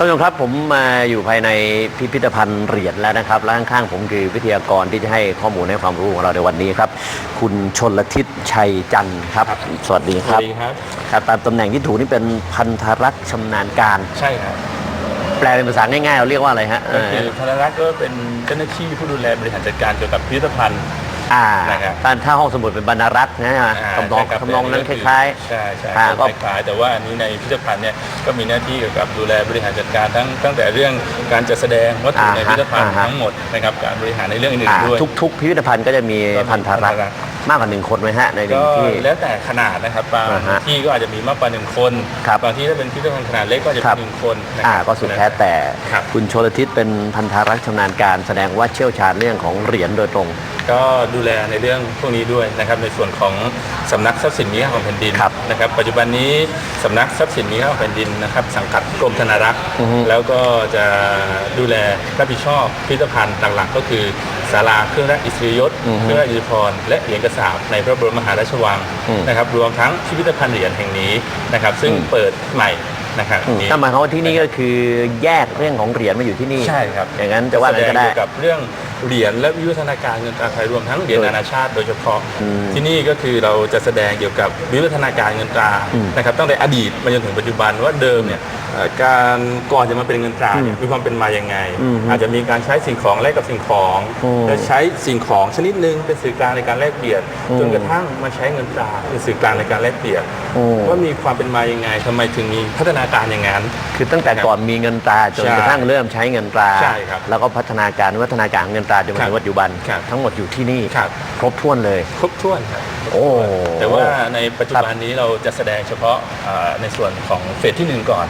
ท่านผู้ชมครับผมมาอยู่ภายในพิพิธภัณฑ์เหรียญแล้วนะครับและข้างๆผมคือวิทยากรที่จะให้ข้อมูลให้ความรู้ของเราในวันนี้ครับ คุณชนลทิศชัยจันทร์ครับ สวัสดีครับสวัสดีครับครับตามตำแหน่งที่ถูกนี่เป็นพันธรักษ์ชำนาญการ ใช่ครับ แปลเป็นภาษาง่ายๆเราเรียกว่าอะไรฮะก็คือธนรักษ์ก็เป็นเจ้าหน้าที่ผู้ดูแลบริหารจัดการเกี่ยวกับพิพิธภัณฑ์ อ่านะครับ ถ้าถ้าห้องสมุดเป็นบรรณารักษ์นะฮะาทำนองใช่ครับทำนองนั้นคล้าย ใช่ใช่อ่าก็ คล้ายๆแต่ว่าอันนี้ในพิพิธภัณฑ์เนี่ยก็มีหน้าที่เกี่ยวกับดูแลบริหารจัดการทั้งตั้งแต่เรื่องการจัดแสดงวัตถุในพิพิธภัณฑ์อ่าฮะทั้งหมดนะครับการบริหารในเรื่องๆอื่อ่านๆด้วยทุกๆพิพิธภัณฑ์ก็จะมีก็มีพันธรักษ์พันธรักษ์ มากกว่าหนึ่งคนไหมฮะในหนึ่ก็งที่ แล้วแต่ขนาดนะครับบางอ่าฮะที่ก็อาจจะมีมากกว่าหนึ่งคนครับบางที่ถ้าเป็นพิพิธภัณฑ์ขนาดเล็กก็อาจจะครัเป็บ นหนึ่งคนนะคอ่ารับ ก็สุดแท้แต่ครับ คุณโชลทิศเป็นพันธรักษ์ชำนาญการแสดงว่าเชี่ยวชาญเรื่องของเหรียญโดยตรง ก็ดูแลในเรื่องพวกนี้ด้วยนะครับในส่วนของสำนักทรัพย์สินมีค่าของแผ่นดินครับนะครับ ปัจจุบันนี้สำนักทรัพย์สินมีค่าของแผ่นดินนะครับสังกัดกรมธนารักษ์ อือฮึ แล้วก็จะดูแลรับผิดชอบพิพิธภัณฑ์หลักๆ ก็คือศาลาเครื่องราชอิสริยยศอือฮึเครื่องราชอิสริยพรและเหรียญกระสาบในพระบรมมหาราชวังอืม นะครับรวมทั้งพิพิธภัณฑ์เหรียญแห่งนี้นะครับ ซึ่งอืมเปิดใหม่นะครับอืมนี้นั่นหมายความว่าที่นี่ก็คือแยกเรื่องของเหรียญมาอยู่ที่นี่ใช่ครับอย่างนั้นจะว่ากันก็ได้แสงเกี่ยวกับเรื่อง เหรียญและวิวัฒนาการเงินตราไทยรวมทั้งเหรียญโดยนานาชาติโดยเฉพาะอืมที่นี่ก็คือเราจะแสดงเกี่ยวกับวิวัฒนาการเงินตราอืมนะครับตั้งแต่อดีตมาจนถึงปัจจุบันว่าเดิมเนี่ยเอ่อการก่อนจะมาเป็นเงินตราเนี่ยอืมมีความเป็นมายังไงอืมอาจจะมีการใช้สิ่งของแลกกับสิ่งของโอ้และใช้สิ่งของชนิดหนึ่งเป็นสื่อกลางในการแลกเปลี่ยนอืมจนกระทั่งมาใช้เงินตราเป็นสื่อกลางในการแลกเปลี่ยนโอ้ว่ามีความเป็นมายังไงทำไมถึงมีพัฒนาการอย่างนั้นคือตั้งแต่ก่อนมีเงินตราจนใช่กระทั่งเริ่มใช้เงินตราใช่ครับแล้วก็พัฒนาการวิวัฒนาการของเงินตราจนมาครับถึงปัจจุบัน ครับทั้งหมดอยู่ที่นี่ครับ ครบถ้วนเลย ครบถ้วนครับโอ้ แต่ว่าในปัจจุบันนี้เราจะแสดงเฉพาะเอ่อในส่วนของเฟสที่หนึ่งก่อน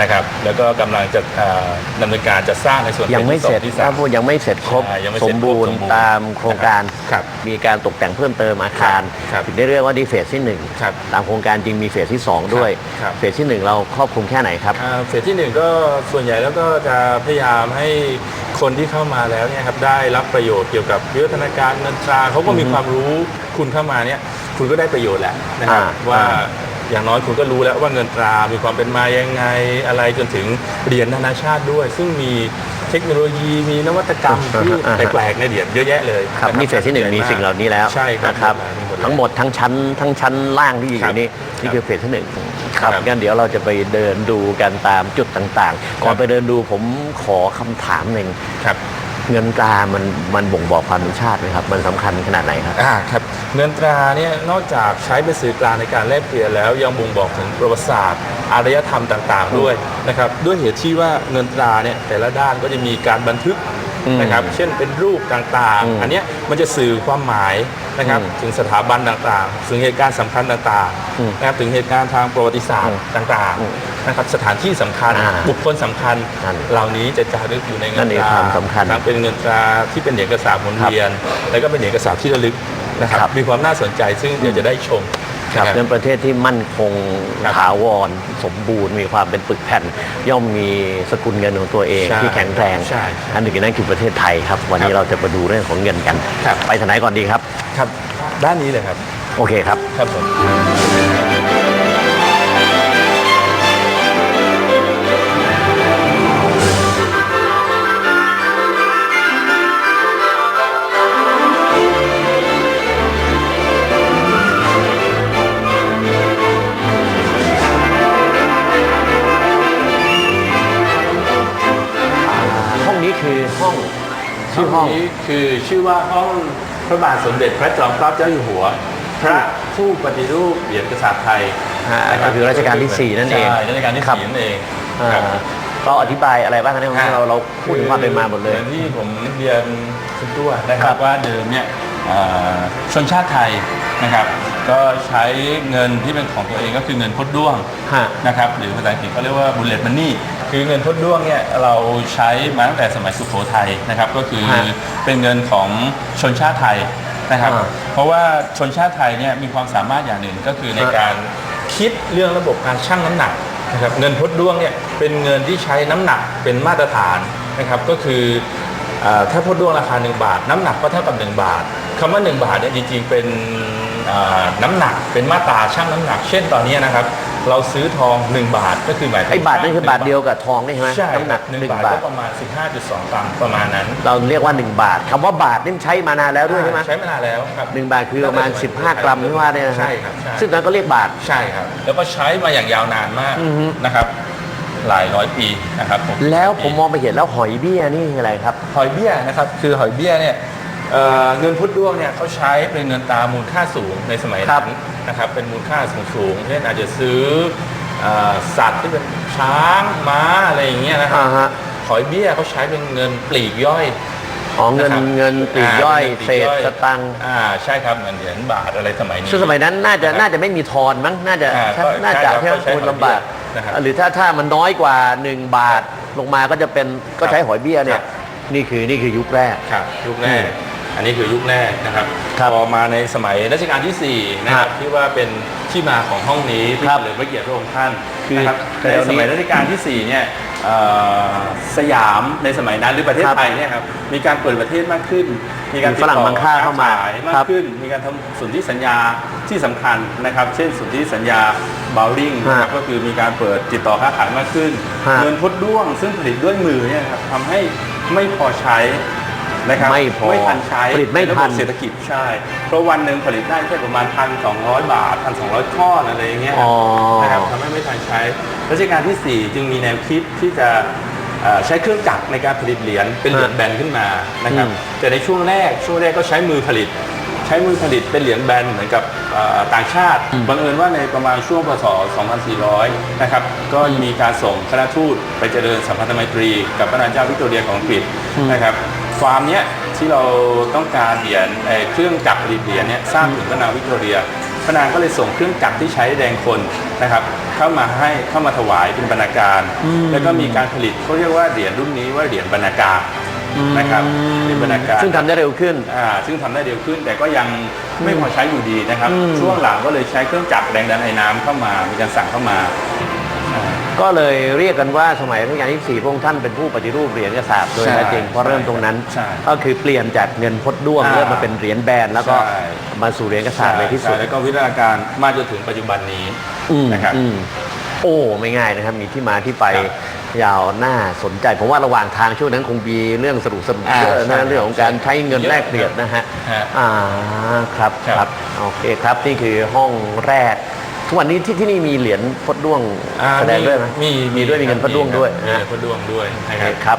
นะครับ แล้วก็กำลังจะเอ่อดำเนินการจะสร้างในส่วนยังไม่ฟสเสร็จที่สถ้าาม พูดยังไม่เสร็จครบ ใช่ยังไม่สเสร็มจครบบูรณ์สมบูรณ์ตามโครงการ ครับมีการตกแต่งเพิ่มเติมอาคาร ครับถึงได้เรียกว่าดีเฟสที่หนึ่งครับตามโครงการจริงมีเฟสที่สองด้วย ครับ เฟสที่หนึ่งเราครอบคลุมแค่ไหนครับ อ่าเฟสที่หนึ่งก็ส่วนใหญ่แล้วก็จะพยายามให้คนที่เข้ามาแล้วเนี่ยครับได้รับประโยชน์เกี่ยวกับวิวัฒนาการเงินตราเขาก็มีความรู้คุณเข้ามาเนี่ยคุณก็ได้ประโยชน์แหละนะครับอ่า ว่าอ่าอย่างน้อยคุณก็รู้แล้วว่าเงินตรามีความเป็นมายังไงอะไรจนถึงเหรียญนานาชาติด้วย ซึ่งมีเทคโนโลยีมีนวัตกรรมที่อ่าฮะแปลกๆในเหรียญเยอะแยะเลยครับะนี่เฟสที่หนึ่งมีสิ่งเหล่านี้แล้วใช่ครับนะครับ มีหมดแล้ว ทั้งหมดทั้งชั้นทั้งชั้นล่างที่อยู่ครับนี่นี่คือเฟสที่หนึ่งครับครับงั้นเดี๋ยวเราจะไปเดินดูกันตามจุดต่างๆ ก่อนไปเดินดูผมขอคำถามหนึ่งครับ เงินตรามันมันบ่งบอกความเป็นชาติไหมครับ มันสำคัญขนาดไหนครับ อ่าครับเงินตราเนี่ยนอกจากใช้เป็นสื่อกลางในการแลกเปลี่ยนแล้วยังบ่งบอกถึงประวัติศาสตร์อารยธรรมต่างๆ ด้วยนะครับด้วยเหตุที่ว่าเงินตราเนี่ยแต่ละด้านก็จะมีการบันทึก อืมนะครับเช่นเป็นรูปต่างอืมๆ อันเนี้ยมันจะสื่อความหมายนะครับอืมถึงสถาบันต่างๆ ถึงเหตุการณ์สำคัญต่างอืมๆนะครับถึงเหตุการณ์ทางประวัติศาสตอืร์มต่างอืมๆนะครับสถานที่สำคัญอ่าบุคคลสำคัญ นั่นเหล่านี้จะจารึกอยู่ในเงินั่นนเองตราความสำคัญทั้งเป็นเงินตราที่เป็นเหรียญกระสาบหมุนเวียน แล้วก็เป็นเหรียญกระสาบที่ระลึกนะครับครับ มีความน่าสนใจซึ่งเดี๋ยวจะได้ชม ครับนะเป็นประเทศที่มั่นคงครับถาวรสมบูรณ์มีความเป็นปึกแผ่น ย่อมมีสกุลเงินของตัวเองใช่ที่แข็งแรงใช่อันหนึ่งในนั้นคือประเทศไทยครับ วันนี้ครับเราจะมาดูเรื่องของเงินกันครับไปทางไหนก่อนดีครับ ครับ ด้านนี้เลยครับ โอเคครับ ครับผม คือห้องชื่อห้องนี้คือชื่อว่าห้องพระบาทสมเด็จพระจอมเกล้าเจ้าอยู่หัว พระผู้ปฏิรูปเหรียญกระสาบไทยฮะนะก็คือรัชกาลที่สี่นั่นเองใช่รัชกาลที่ครับสี่นั่นเองอ่าครับเราอธิบายอะไรบ้างครับเนี่ยเราเราพูดถึงความเป็นมาหมดเลยอนที่ผมเรียนคุณตัวนะคครัรับบว่าเดิมเนี่ยเอ่อชนชาติไทยนะครับก็ใช้เงินที่เป็นของตัวเองก็คือเงินพดด้วงฮะนะครับหรือภาษาอังกฤษเขาเรียกว่า bullet money คือเงินพดด้วงเนี่ยเราใช้มาตั้งแต่สมัยสุโขทัยนะครับ ก็คือฮะเป็นเงินของชนชาติไทยนะครับ อ่าเพราะว่าชนชาติไทยเนี่ยมีความสามารถอย่างหนึ่งก็คือในฮะ การคิดเรื่องระบบการชั่งน้ำหนักนะครับเงินพดด้วงเนี่ยเป็นเงินที่ใช้น้ำหนักเป็นมาตรฐานนะครับก็คือเอ่อถ้าพดด้วงราคา 1 บาท น้ำหนักก็เท่ากับ 1 บาทคำว่า 1 บาทเนี่ยจริงๆเป็นเอ่อน้ำหนักเป็นมาตราชั่งน้ำหนัก เช่นตอนนี้นะครับ เราซื้อทอง 1 บาทก็คือหมายถึงไอ้บาทนั่นคือบาทเดียวกับทองนี่ใช่ไหมใช่น้ำหนักหนึ่งหนึ่งบาทบาทก็ประมาณ 15.2กรัมประมาณนั้น เราเรียกว่า 1 บาทคำว่าบาทนี่ใช้มานานแล้วด้วยใช่ไหมใช้มานานแล้วครับหนึ่งบาทคือประมาณ 15 กรัมที่ว่าเนี่ยนะฮะใช่ครับใช่ซึ่งนั้นก็เรียกบาทใช่ครับ แล้วก็ใช้มาอย่างยาวนานมากอือฮึนะครับหลายร้อยปีนะครับผมแล้วผมมองไปเห็นแล้วหอยเบี้ยนี่คืออะไรครับ หอยเบี้ยนะครับ คือหอยเบี้ยเนี่ย เอ่อเงินพุทธด้วงเนี่ยเขาใช้เป็นเงินตรามูลค่าสูงในสมัยครันั้บนนะครับเป็นมูลค่าสูงสูงๆเช่นอาจจะซื้อเอ่อสัตว์ที่เป็นช้างม้าอะไรอย่างเงี้ยนะครับอ่าฮะหอยเบี้ยเขาใช้เป็นเงินปลีกย่อยอ๋อเงินนะครับเงินปลีกย่อยาป็นงินปเศลีกษย่อยสตังค์อ่าใช่ครับเหมือนเหรียญบาทอะไรสมัยนี้ ซึ่งสมัยนั้นน่าจะนะครับน่าจะไม่มีทอนมั้งน่าจะอ่าก็น่าจะใช่ครับแค่ก็ใช้คูณลำบากหอยเบี้ยนะครับหรือถ้าถ้ามันน้อยกว่า 1 บาทลงมาก็จะเป็นก็ใช้หอยเบี้ยเนี่คยรับ นี่คือนี่คือยุคแรก ครับยุคแรก อันนี้คือยุคแรกนะครับครับพอมาในสมัยรัชกาลที่สี่นะครับครับที่ว่าเป็นที่มาของห้องนี้ที่ครับเฉลิมพระเกียรติพระองค์ท่านคือนะครับเดี๋ในยวนี้สมัยรัชกาลที่สี่เนี่ยเอ่อสยามในสมัยนั้นหรือประเทศครับไทยเนี่ยครับมีการเปิดประเทศมากขึ้น มีการมีฝรั่งมังค่าเข้ามาขายมาครักบขึ้น มีการทำสนธิสัญญาที่สำคัญนะครับ เช่นสนธิสัญญาบาริงนะครับฮะก็คือมีการเปิดติดต่อค้าขายมากขึ้นฮะเงินพดด้วงซึ่งผลิตด้วยมือเนี่ยครับทำให้ไม่พอใช้ นะครับไม่พอไม่ทันใช้ผลิตไม่ในระทับบนเศรษฐกิจใช่ เพราะวันหนึ่งผลิตได้แค่ประมาณพันสองร้อยบาทพันสองร้อยก้อนอะไรอย่างเงี้ยอ๋อนะครับทำให้ไม่ทันใช้รัชกาลที่ 4 จึงมีแนวคิดที่จะเอ่อใช้เครื่องจักรในการผลิตเหรียญเป็นเหรียญแบนขึ้นมานะครับอืมแต่ในช่วงแรกช่วงแรกก็ใช้มือผลิต ใช้มือผลิตเป็นเหรียญแบนเหมือนกับเอ่อต่างชาติอืมบังเอิญว่าในประมาณช่วงพศ 2400 นะครับก็มีการส่งคณะทูตไปเจริญสัมพันธไมตรี กับพระนางเจ้าวิกตอเรียของอังกฤษอืมนะครับ ฟาร์มเนี้ยที่เราต้องการเหรียญเอ่อเครื่องจักรผลิตเหรียญเนี่ยสร้างถึงพระนางวิกตอเรียพระนางก็เลยส่งเครื่องจักรที่ใช้แรงคนนะครับ เข้ามาให้เข้ามาถวายเป็นบรรณาการอืมแล้วก็มีการผลิตเขาเรียกว่าเหรียญรุ่นนี้ว่าเหรียญบรรณาการนะครับเป็นบรรณาการซึ่งทำได้เร็วขึ้นอ่าซึ่งทำได้เร็วขึ้น แต่ก็ยังไม่พอใช้อยู่ดีนะครับอืมช่วงหลังก็เลยใช้เครื่องจักรแรงดันไอ้น้ำเข้ามา มีการสั่งเข้ามาอ่า ก็เลยเรียกกันว่าสมัยรัชกาลที่สี่พระองค์ท่านเป็นผู้ปฏิรูปเหรียญกระสาบโดยใช่แท้จริงเพราะเริ่มตรงนั้น ใช่ก็คือเปลี่ยนจากเงินพดด้วงอ่าเริ่มมาเป็นเหรียญแบนแล้วก็ใช่ มาสู่เหรียญกระสาบในที่สุด ใช่แล้วก็วิทยาการมาจนถึงปัจจุบันนี้อืมนะครับ อืมโอ้ไม่ง่ายนะครับ มีที่มาที่ไปครับยาวน่าสนใจ ผมว่าระหว่างทางช่วงนั้นคงมีเรื่องสรุปสรุปอ่าเยอะนะใช่เรื่องของการใช้เงินเยอะแลกเปลี่ยนนะฮะฮะอ่าครับครับครับโอเคครับ นี่คือห้องแรกทุ กวันนี้ที่ที่นี่มีเหรียญพดด้วงอ่าแสดงด้วยไหมมีมีด้วยมีเงินพดด้วงด้วยมีนะเงินพดด้วงด้วยโอนะเคครับ ครับ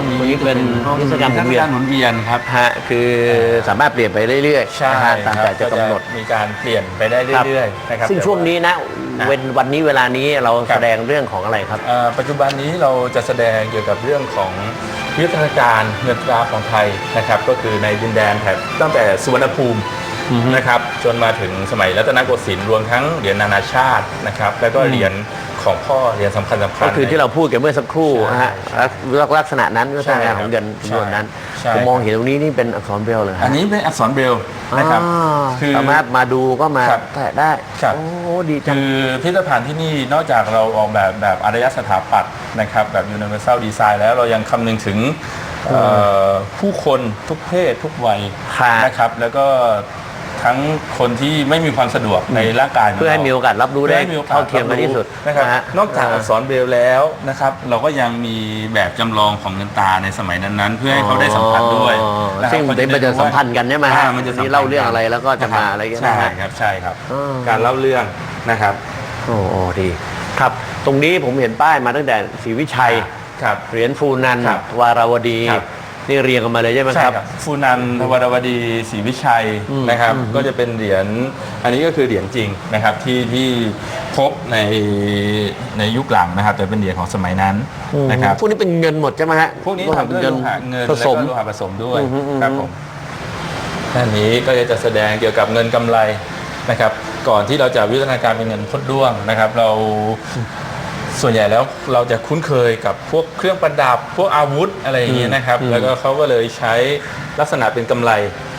องตรงนี้เป็นนิทรรศการหมุนเวียนหมุนเวียนครับฮะคือสามารถเปลี่ยนไปเรื่อยๆใช่นะฮะตามครับแต่จะกำหนดมีการเปลี่ยนไปได้ครับเรื่อยๆนะครับซึ่งแต่ช่วงนี้นะนะเว้นวันนี้เวลานี้เราครับแสดงเรื่องของอะไรครับเอ่อปัจจุบันนี้เราจะแสดงเกี่ยวกับเรื่องของวิทยาการเงินตราของไทยนะครับ ก็คือในดินแดนแถบตั้งแต่สุวรรณภูมิ อือฮึนะครับจนมาถึงสมัยรัตนโกสินทร์รวมทั้งเหรียญนานาชาตินะครับแล้วก็อืม เหรียญของพ่อเหรียญสำคัญสำคัญ ก็คือที่เราพูดกันเมื่อสักครู่ใช่นะฮะลักลักษณะนั้นลักษณะใช่ครับของเงินจำนวนนั้นใช่ ผมมองเห็นตรงนี้นี่เป็นอักษรเบรลเลยฮะอันนี้เป็นอักษรเบรลนะครับอ่าคือ สามารถมาดูก็มาครับแตะได้ครับ โอ้ดีจัง คือพิพิธภัณฑ์ที่นี่นอกจากเราออกแบบแบบอารยสถาปัตย์นะครับแบบ universal design แล้วเรายังคำนึงถึงเอ่อผู้คนทุกเพศทุกวัยค่ะนะครับ แล้วก็ ทั้งคนที่ไม่มีความสะดวกในร่างกายขงเพื่อให้รามีโอกาสรับรู้ได้เพื่อให้มีโอกาสเท่าเทียมกันที่สุดนะครับนะฮะ นอกจากอักษรเบรลแล้วนะครับเราก็ยังมีแบบจำลองของเงินตาในสมัยนั้นๆ เพื่อให้เขาได้สัมผัสด้วยอ๋อนะครับซึ่งเขาเดี๋ยวมันจะได้รู้สัมพันธ์กันใช่ไหมฮะอ่ามันจะสัมพันธ์นี่เล่าเรื่องอะไรแล้วก็จะมาอะไรกันใช่นะฮะครับใช่ครับอ่าการเล่าเรื่องนะครับโอ้โหดี ครับ ตรงนี้ผมเห็นป้ายมาตั้งแต่ศรีวิชัย ครับ เหรียญฟูนันครับวาราวดี ครับ นี่เรียงกันมาเลยใช่ไหมใช่ครับครับ ฟูนันทวรวดีศรีวิชัยอืมนะครับ อืมก็จะเป็นเหรียญอันนี้ก็คือเหรียญจริงนะครับที่ที่พบในในยุคหลังนะครับ แต่เป็นเหรียญของสมัยนั้นนะครับ พวกนี้เป็นเงินหมดใช่ไหมฮะพวกนี้ทำด้วยโลหะเงินผและสมก็โลหะผสมด้วยอืมอืมอืมครับผมด้านนี้ก็จะแสดงเกี่ยวกับเงินกำไรนะครับ ก่อนที่เราจะวิวัฒนาการเป็นเงินพดด้วงนะครับ เรา ส่วนใหญ่แล้วเราจะคุ้นเคยกับพวกเครื่องประดับพวกอาวุธอะไรอย่างเงี้ยนะครับอืมแล้วก็เขาก็เลยใช้ลักษณะเป็นกำไร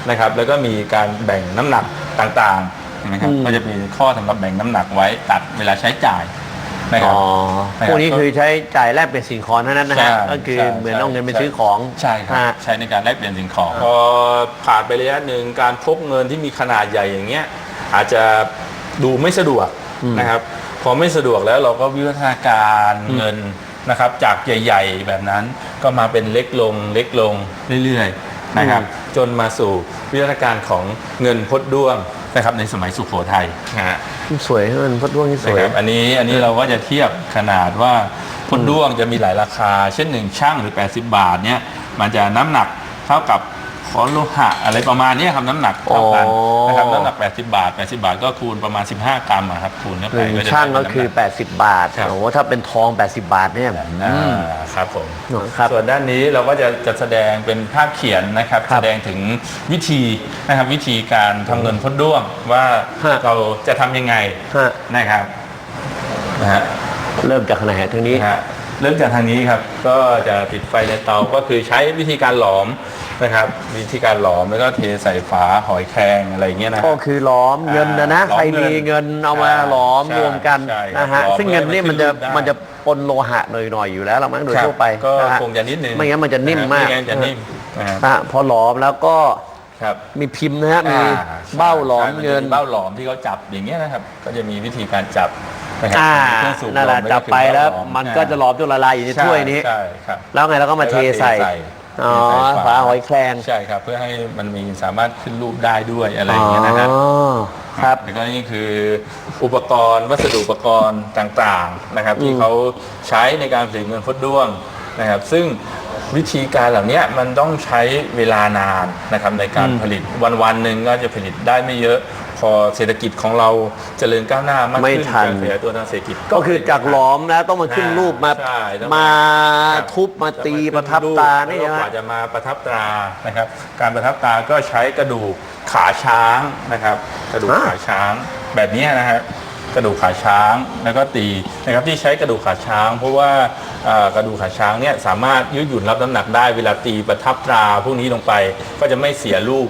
นะครับ แล้วก็มีการแบ่งน้ำหนักต่างๆนะครับอืมก็จะเป็นข้อสำหรับแบ่งน้ำหนักไว้ตัดเวลาใช้จ่ายนะครับอ๋อนะครับพวกนี้คือใช้จ่ายแลกเปลี่ยนสิ่งของเท่านั้นนะใช่ฮะก็คือใช่เหมือนใช่เอาเงินไปใช่ซื้อของใช่ครับฮะใช้ในการแลกเปลี่ยนสิ่งของพอผ่านไประยะหนึ่งการพกเงินที่มีขนาดใหญ่อย่างเงี้ยอาจจะดูไม่สะดวกอืมนะครับ พอไม่สะดวกแล้วเราก็วิวัฒนาการเงินนะครับ จากใหญ่ ๆ แบบนั้นก็มาเป็นเล็กลงเล็กลงเรื่อยๆนะครับจนมาสู่วิวัฒนาการของเงินพดด้วงนะครับในสมัยสุโขทัยนะฮะสวยมันพดด้วงที่สนะวยครับอันนี้อันนี้เราก็จะเทียบขนาดว่าพดด้วงจะมีหลายราคา เช่นหนึ่งช่างหรือ 80 บาทเนี่ยมันจะน้ำหนักเท่ากับ ขอนโลหะอะไรประมาณเนี้ยครับน้ำหนักเท่ากันอ๋อนะครับน้ำหนัก 80 บาท 80 บาทก็คูณประมาณ 15 กรัมอะครับคูณเข้าหไปนึ่งก็จะช่างได้ก็คือ น้ำหนั 80 บาทครับ โอ้โหถ้าเป็นทอง 80 บาทเนี่ยอ่าอืมครับผม ครับ ส่วนด้านนี้เราก็จะจะแสดงเป็นภาพเขียนนะครับ ครับแสดงถึงวิธีนะครับวิธีการทำเงินพดด้วงว่าฮะ เราจะทำยังไงฮะนะครับนะฮะเริ่มจากขนาดทางนี้ นะฮะเริ่มจากทางนี้ครับ ก็จะติดไฟในเตาก็คือใช้วิธีการหลอม นะครับ วิธีการหลอมแล้วก็เทใส่ฝาหอยแครงอะไรอย่างเงี้ยนะ ก็คือหล้อมเงินนะนะหลอมใครมีเงินเงินเอามาใช่หลอมใช่รวมกันใช่ครับนะฮะหลอมซึ่งเงินนี่มันจะให้มันขึ้นรูปได้มันจะปนโลหะหน่อยๆอยู่แล้วละมั้งโดยครับทั่วไปก็นะฮะคงจะนิดนึงไม่งั้นมันจะนิ่มมากไม่งั้นจะนิ่มนะครับฮะพอหลอมแล้วก็ครับ มีพิมพ์นะฮะมีอ่เบ้าหลอมใช่เงิน จะมีเบ้าหลอมที่เขาจับอย่างเงี้ยนะครับ ก็จะมีวิธีการจับนะครับอ่ามีเครื่องสูบนั่นแหละลมจับไปแล้วก็คือเบ้าหอมันก็จะหลอมจนละลายอยู่ในใช่ถ้วยนี้ ใช่ครับแล้วไงเราก็มาเทใส่ อ๋อเทใส่ฝาหอยแครงใช่ครับ เพื่อให้มันมีสามารถขึ้นรูปได้ด้วยอะไรอย่างเงี้ยนะฮะอ๋อครับแล้วก็นี่คืออุปกรณ์วัสดุอุปกรณ์ต่างๆนะครับ ที่อืมเขาใช้ในการผลิตเงินพดด้วงนะครับ ซึ่งวิธีการเหล่านี้มันต้องใช้เวลานานนะครับในการผลิตวันวันๆหนึ่งก็จะผลิตได้ไม่เยอะ พอเศรษฐกิจของเราเจริญก้าวหน้ามากไม่ขึ้นทัน การขยายตัวทางเศรษฐกิจก็คือจากหลอมนะต้องมาขึ้นรูปมาใช่ต้องมาครับทุบมาตีจขึ้นประทับตานี่แล้วใช่ไหม กว่าจะมาประทับตรานะครับ การประทับตราก็ใช้กระดูกขาช้างนะครับ กระดูกขาช้างแบบเนี้ยนะครับกระดูกขาช้างแล้วก็ตีนะครับที่ใช้กระดูกขาช้าง เพราะว่าเอ่อกระดูกขาช้างเนี่ยสามารถยืดหยุ่นรับน้ำหนักได้เวลาตีประทับตราพวกนี้ลงไปก็จะไม่เสียลูก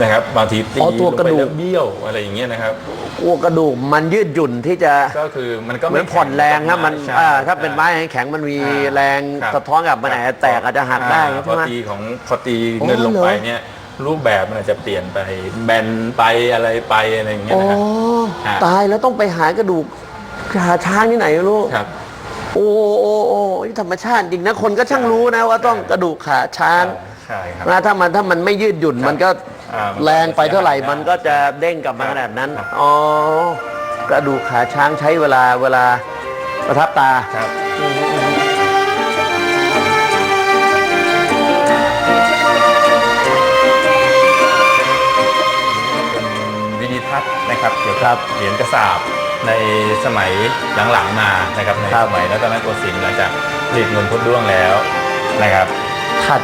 นะครับบางทีตีอ๋อตัวกระดูก ลงไปแล้วเบี้ยวอะไรอย่างเงี้ยนะครับ อ้วกกระดูกมันยืดหยุ่นที่จะก็คือมันก็เหมือนผ่อนแรงครับมันใช่ อ่าถ้าเป็นไม้แข็งๆมันมีอ่าแรงครับสะท้อนกับมันอาจจะแตกอาจจะหักได้อ่าพใช่อไหม ตีของพอตีเงินอ๋อลงไปเหรอ เนี่ยรูปแบบมันอาจจะเปลี่ยนไปแบนไปอะไรไปอะไรอย่างเงี้ยโอ้นะครับ ฮะ ตายแล้วต้องไปหากระดูกขาช้างที่ไหนไม่รู้ครับ โอ้โอ้โอ้ธรรมชาติจริงนะคนก็ช่างรู้นะว่าต้องกระดูกขาช้างใช่ครับ นะถ้ามันถ้ามันไม่ยืดหยุ่นครับมันก็ อ่ามันก็แรงไปเท่าไหร่เสียหายมันก็จะเด้งกลับมาคขรับนาดนั้น ครับ อ๋อกระดูกขาช้างใช้เวลาเวลาประทับตา ครับ เป็นวิดีทัศน์นะครับเกี่ยวกับเหรียญกระสาบในสมัยหลังๆมานะครับในครับ สมัยรัตนโกสินทร์หลังจากผลิตเงินพุทธด้วงแล้วนะครับ ถัด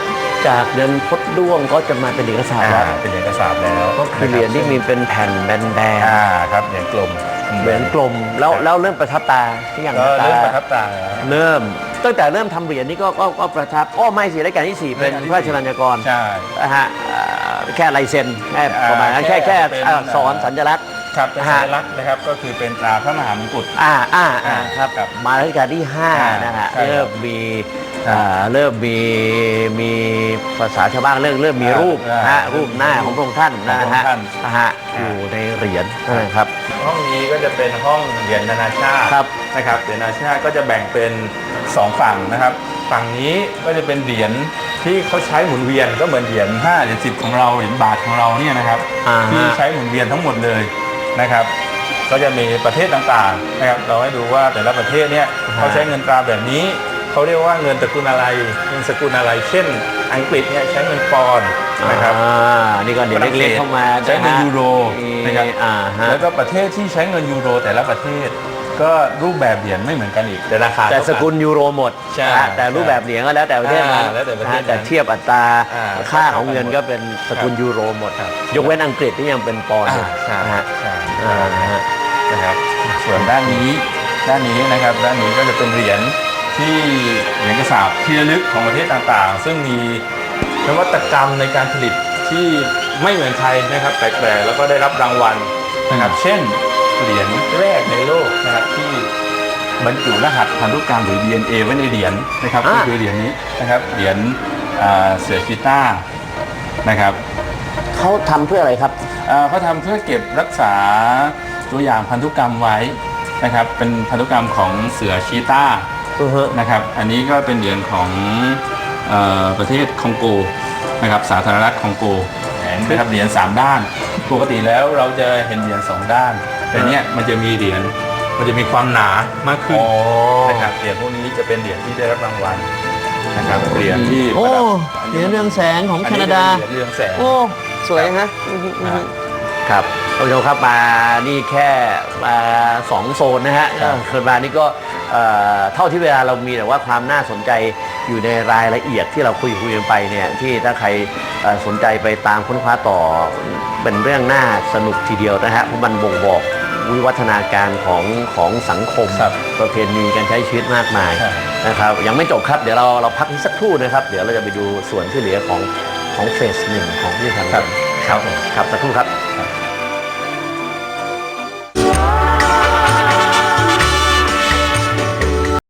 จากเงินพดด้วงก็จะมาเป็นเหรียญกระสาบอ่าแล้วเป็นเหรียญกระสาบแล้วก็คือเหรียญที่มีเป็นแผ่นแบนอ่าครับเหรียญกลมๆเหรียญกลมแล้วแล้วเริ่มประทับตาที่อย่างก็ตาเริ่มประทับตาแล้ว เริ่ม ตั้งแต่เริ่มทำเหรียญนี้ก็ก็ก็ประทับอ้อไม่สิรายการที่สี่เป็นรายการที่พระราชลัญญกร ใช่ นะฮะเอ่อแค่ลายเซ็นแค่ประมาณนั้นอ่าแค่แค่แค่เป็นอักษรสัญลักษณ์ ครับเป็นฮะสัญลักษณ์นะครับก็คือเป็นตราพระมหามงกุฎ อ่าอ่าอ่าครับครับมารัชกาลที่อ่า5นะฮะใช่ครับเริ่มมีครับ อ่าเริ่มมีมีภาษาชาวบ้านเริ่มเริ่มมีอ่ารูปอ่านะฮะรูปหน้าของพระองค์ท่านของนะพระองค์ฮะท่าน นะฮะอยู่ในเหรียญนะครับ ห้องนี้ก็จะเป็นห้องเหรียญนานาชาติครับ นะครับเหรียญนานาชาติก็จะแบ่งเป็น 2 ฝั่งนะครับ ฝั่งนี้ก็จะเป็นเหรียญที่เขาใช้หมุนเวียนก็เหมือนเหรียญ5เหรียญ10 ของเราเหรียญบาทของเราเนี่ยนะครับ อ่าฮะ ที่ใช้หมุนเวียนทั้งหมดเลยนะครับ ก็จะมีประเทศต่างๆนะครับ เราให้ดูว่าแต่ละประเทศเนี่ยเขาใช้เงินตราแบบนี้ เขาเรียกว่าเงินตระกูลอะไร เงินสกุลอะไร เช่น อังกฤษเนี่ยใช้เงินปอนด์นะครับอ่านี่ก็เหรียญเล็กๆเข้ามาใช้เงินยูโรนะนะครับอ่าฮะแล้วก็ประเทศที่ใช้เงินยูโรแต่ละประเทศ ก็รูปแบบเหรียญไม่เหมือนกันอีกแต่ราคาแต่เท่าสนกุลยูโรหมดใช่นะฮะแต่รูปแบบเหรียญก็แล้วแต่ประเทศนั้นอ่าแล้วแต่ประเทศนั้นนฮแต่เทียบอัตราอ่าค่าของเงินก็เป็นสกุลยูโรหมดครับยกเว้นอังกฤษที่ยังเป็นปอนด์อ่าใช่นะฮะใช่อ่าฮะนะครับส่วนด้านนี้ด้านนี้นะครับด้านนี้ก็จะเป็นเหรียญ ที่เหรียญกระสาบที่ระลึกของประเทศต่างๆ ซึ่งมีนวัตกรรมในการผลิตที่ไม่เหมือนใครนะครับแปลกๆแล้วก็ได้รับรางวัลนะครับเช่นเหรียญแรกในโลกนะครับที่บรรจุรหัสพันธุกรรมหรือ DNA ไว้ในเหรียญนะครับอ่าก็คือเหรียญนี้นะครับเหรียญอ่าเสือชีต้านะครับเขาทำเพื่ออะไรครับเอ่อเขาทำเพื่อเก็บรักษาตัวอย่างพันธุกรรมไว้นะครับเป็นพันธุกรรมของเสือชีต้า อือฮะ นะครับ อันนี้ก็เป็นเหรียญของเออประเทศคองโกนะครับสาธารณรัฐคองโกเห็นไหมครับเหรียญสามด้าน ปกติแล้วเราจะเห็นเหรียญสองด้าน แต่เนี้ยมันจะมีเหรียญมันจะมีความหนามากขึ้นนะครับเหรียญพวกนี้จะเป็นเหรียญที่ได้รับรางวัลนะครับเหรียญที่โอ้ประดับเหรียญเรืองแสงของอันแคนี้นาดาเป็นเหรียญเรืองแสงโอ้สวยฮะอือฮึอือฮึครับท่านผู้ชมครับมานี่แค่มาสองโซนนะฮะครับเคินมานี่ก็ เอ่อเท่าที่เวลาเรามีแต่ว่าความน่าสนใจอยู่ในรายละเอียดที่เราคุยคุยกันไปเนี่ยที่ถ้าใครเอ่อสนใจไปตามค้นคว้าต่อเป็นเรื่องน่าสนุกทีเดียวนะฮะเพราะมันบ่งบอกวิวัฒนาการของของสังคม ครับประเพณีการใช้ชีวิตมากมายครับ นะครับยังไม่จบครับเดี๋ยวเราเราพักอีกสักครู่นะครับ เดี๋ยวเราจะไปดูส่วนที่เหลือของของเฟสหนึ่งของพิพิธภัณฑ์ครับครับผมครับสักครู่ครับครับ